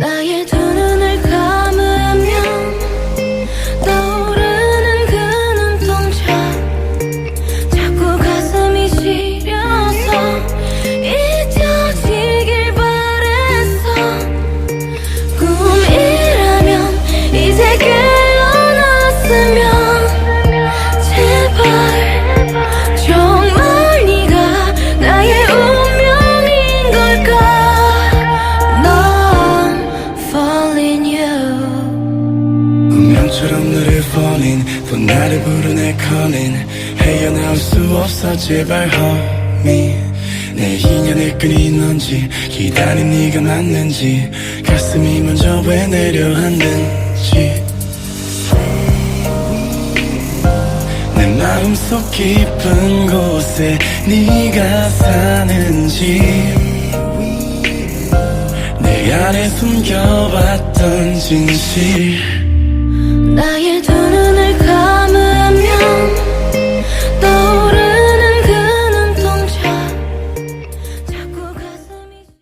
나의 falling 또 나를 부르네 calling 헤어나올 수 없어 제발 homie 내 인연의 끈이 넌지 기다린 네가 맞는지 가슴이 먼저 왜 내려앉는지. 내 마음속 깊은 곳에 네가 사는지. 내 안에 숨겨왔던 진실. 나의 두